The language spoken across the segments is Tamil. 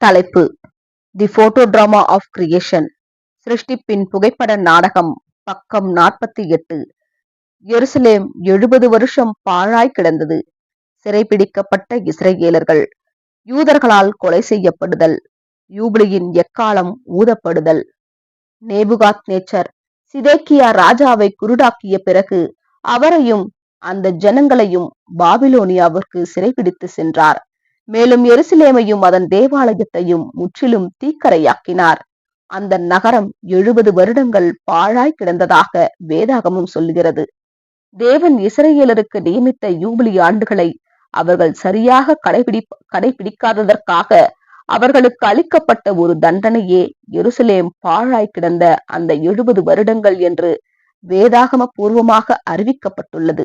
தலைப்பு. The photo drama of creation சிருஷ்டிப்பின் புகைப்பட நாடகம் பக்கம் நாற்பத்தி எட்டு. எருசலேம் எழுபது வருஷம் பாழாய் கிடந்தது. சிறைபிடிக்கப்பட்ட இஸ்ரேலர்கள் யூதர்களால் கொலை செய்யப்படுதல் யூபிலியின் எக்காலம் ஊதப்படுதல். நேபுகாத் நேச்சர் சிதேக்கியா ராஜாவை குருடாக்கிய பிறகு அவரையும் அந்த ஜனங்களையும் பாபிலோனியாவிற்கு சிறைபிடித்து சென்றார். மேலும் எருசலேமையும் அதன் தேவாலயத்தையும் முற்றிலும் தீக்கரையாக்கினார். அந்த நகரம் எழுபது வருடங்கள் பாழாய் கிடந்ததாக வேதாகமும் சொல்லுகிறது. தேவன் இஸ்ரேலருக்கு நியமித்த யூபிலி ஆண்டுகளை அவர்கள் சரியாக கடைபிடி கடைபிடிக்காததற்காக அவர்களுக்கு அளிக்கப்பட்ட ஒரு தண்டனையே எருசலேம் பாழாய் கிடந்த அந்த எழுபது வருடங்கள் என்று வேதாகம பூர்வமாக அறிவிக்கப்பட்டுள்ளது.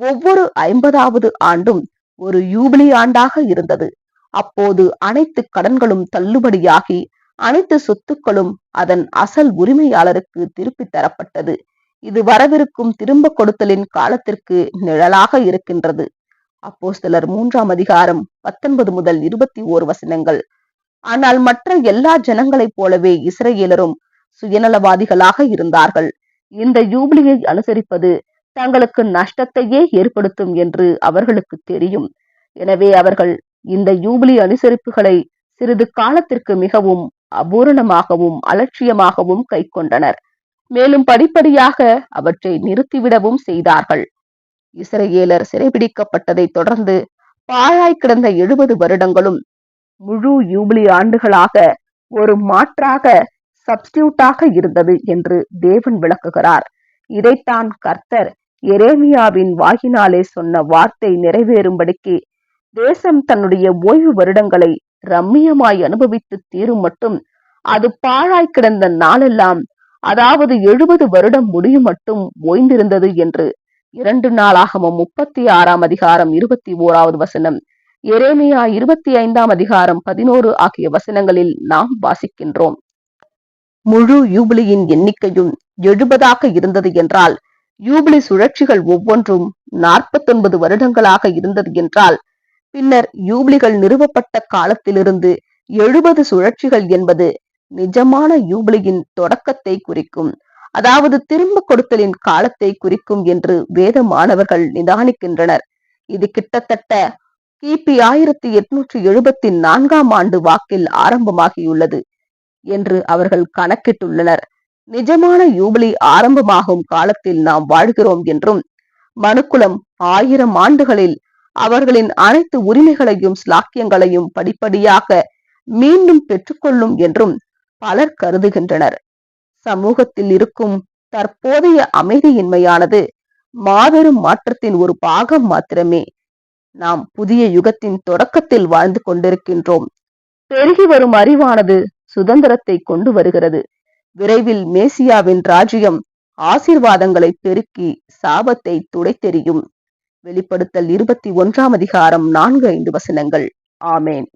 ஒவ்வொரு ஐம்பதாவது ஆண்டும் ஒரு யூபிலி ஆண்டாக இருந்தது. அப்போது அனைத்து கடன்களும் தள்ளுபடியாகி அனைத்து சொத்துக்களும் அதன் அசல் உரிமையாளருக்கு திருப்பி தரப்பட்டது. இது வரவிருக்கும் திரும்ப கொடுத்தலின் காலத்திற்கு நிழலாக இருக்கின்றது. அப்போ சிலர் மூன்றாம் அதிகாரம் பத்தொன்பது முதல் இருபத்தி ஓர் வசனங்கள். ஆனால் மற்ற எல்லா ஜனங்களைப் போலவே இஸ்ரேலரும் சுயநலவாதிகளாக இருந்தார்கள். இந்த யூபிலியை அனுசரிப்பது தங்களுக்கு நஷ்டத்தையே ஏற்படுத்தும் என்று அவர்களுக்கு தெரியும். எனவே அவர்கள் இந்த யூபிலி அனுசரிப்புகளை சிறிது காலத்திற்கு மிகவும் அபூரணமாகவும் அலட்சியமாகவும் கைக்கொண்டனர். மேலும் படிப்படியாக அவற்றை நிறுத்திவிடவும் செய்தார்கள். இஸ்ரேலர் சிறைபிடிக்கப்பட்டதை தொடர்ந்து பாழாய் கிடந்த எழுபது வருடங்களும் முழு யூபிலி ஆண்டுகளாக ஒரு மாற்றாக சப்ஸ்டியூட்டாக இருந்தது என்று தேவன் விளக்குகிறார். இதைத்தான் கர்த்தர் எரேமியாவின் வாயினாலே சொன்ன வார்த்தை நிறைவேறும்படிக்கு தேசம் தன்னுடைய ஓய்வு வருடங்களை ரம்மியமாய் அனுபவித்து தீரும் மட்டும் அது பாழாய் கிடந்த நாளெல்லாம் அதாவது எழுபது வருடம் முடியும் மட்டும் ஓய்ந்திருந்தது என்று இரண்டு நாளாகவும் முப்பத்தி ஆறாம் அதிகாரம் இருபத்தி ஓராவது வசனம் எரேமியா இருபத்தி ஐந்தாம் அதிகாரம் பதினோரு ஆகிய வசனங்களில் நாம் வாசிக்கின்றோம். முழு யூபிலியின் எண்ணிக்கையும் எழுபதாக இருந்தது என்றால் யூபிலி சுழற்சிகள் ஒவ்வொன்றும் நாற்பத்தொன்பது வருடங்களாக இருந்தது என்றால் பின்னர் யூபிலிகள் நிறுவப்பட்ட காலத்திலிருந்து எழுபது சுழற்சிகள் என்பது நிஜமான யூபிலியின் தொடக்கத்தை குறிக்கும் அதாவது திரும்ப கொடுத்தலின் காலத்தை குறிக்கும் என்று வேத மாணவர்கள் நிதானிக்கின்றனர். இது கிட்டத்தட்ட கிபி ஆயிரத்தி எட்நூற்றி எழுபத்தி நான்காம் ஆண்டு வாக்கில் ஆரம்பமாகியுள்ளது என்று அவர்கள் கணக்கிட்டுள்ளனர். நிஜமான யூபிலி ஆரம்பமாகும் காலத்தில் நாம் வாழ்கிறோம் என்றும் மனுக்குலம் ஆயிரம் ஆண்டுகளில் அவர்களின் அனைத்து உரிமைகளையும் ஸ்லாக்கியங்களையும் படிப்படியாக மீண்டும் பெற்றுக்கொள்ளும் என்றும் பலர் கருதுகின்றனர். சமூகத்தில் இருக்கும் தற்போதைய அமைதியின்மையானது மாபெரும் மாற்றத்தின் ஒரு பாகம் மாத்திரமே. நாம் புதிய யுகத்தின் தொடக்கத்தில் வாழ்ந்து கொண்டிருக்கின்றோம். பெருகி வரும் அறிவானது சுதந்திரத்தை கொண்டு வருகிறது. விரைவில் மேசியாவின் ராஜ்யம் ஆசீர்வாதங்களை பெருக்கி சாபத்தை துடைத்தெறியும். வெளிப்படுத்தல் இருபத்தி ஒன்றாம் அதிகாரம் நான்கு ஐந்து வசனங்கள். ஆமேன்.